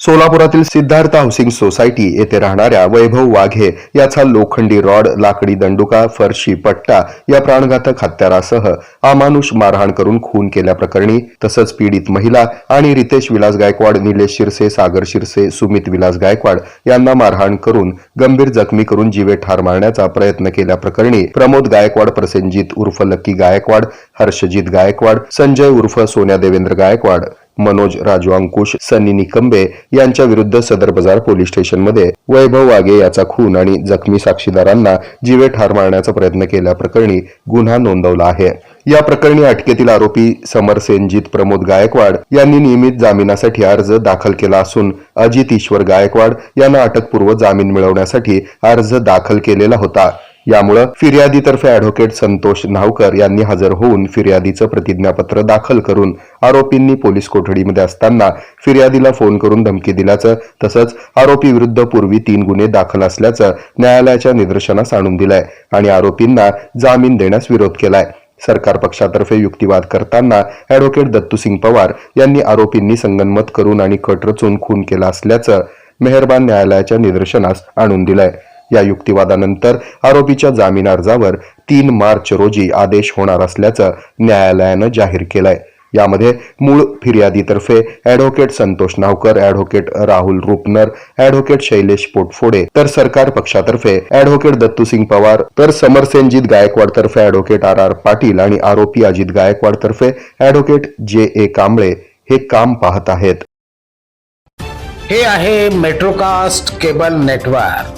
सोलापुरातील Siddharth housing society येथे राहणाऱ्या वैभव वाघे याचा लोखंडी रॉड लाकडी दंडुका फरशी पट्टा या प्राणघातक हत्यारासह अमानुष मारहाण करून खून केल्याप्रकरणी तसंच पीडित महिला आणि रितेश विलास गायकवाड निलेश शिरसे सागर शिरसे सुमित विलास गायकवाड यांना मारहाण करून गंभीर जखमी करून जीवे ठार मारण्याचा प्रयत्न केल्याप्रकरणी प्रमोद गायकवाड प्रसेनजित उर्फ लक्की गायकवाड हर्षजित गायकवाड संजय उर्फ सोन्या देवेंद्र गायकवाड मनोज राजू अंकुश सनी निकंबे यांच्या विरुद्ध सदर बाजार पोलीस स्टेशनमध्ये वैभव वागे याचा खून आणि जखमी साक्षीदारांना जीवे ठार मारण्याचा प्रयत्न केल्याप्रकरणी गुन्हा नोंदवला आहे. या प्रकरणी अटकेतील आरोपी समर सेनजीत प्रमोद गायकवाड यांनी नियमित जामिनासाठी अर्ज दाखल केला असून अजित ईश्वर गायकवाड यांना अटकपूर्व जामीन मिळवण्यासाठी अर्ज दाखल केलेला होता. यामुळे फिर्यादीतर्फे ऍडव्होकेट संतोष नावकर यांनी हजर होऊन फिर्यादीचं प्रतिज्ञापत्र दाखल करून आरोपींनी पोलीस कोठडीमध्ये असताना फिर्यादीला फोन करून धमकी दिल्याचं तसंच आरोपी विरुद्ध पूर्वी तीन गुन्हे दाखल असल्याचं न्यायालयाच्या निदर्शनास आणून दिलंय आणि आरोपींना जामीन देण्यास विरोध केलाय. सरकार पक्षातर्फे युक्तिवाद करताना ॲडव्होकेट दत्तूसिंग पवार यांनी आरोपींनी संगनमत करून आणि कट रचून खून केला असल्याचं मेहरबान न्यायालयाच्या निदर्शनास आणून दिलंय. या युक्तिवादानंतर आरोपीच्या जामीन अर्जावर तीन मार्च रोजी आदेश होणार असल्याचं न्यायालयानं जाहीर केलंय. यामध्ये मूळ फिर्यादीतर्फे advocate Santosh Navkar advocate Rahul Rupnar advocate Shailesh Potphode तर सरकार पक्षातर्फे ॲडव्होकेट दत्तूसिंग पवार तर समरसेनजीत गायकवाड तर्फे ॲडव्होकेट आर आर पाटील आणि आरोपी अजित गायकवाड तर्फे ॲडव्होकेट जे ए कांबळे हे काम पाहत आहेत. हे आहे मेट्रोकास्ट केबल नेटवर्क.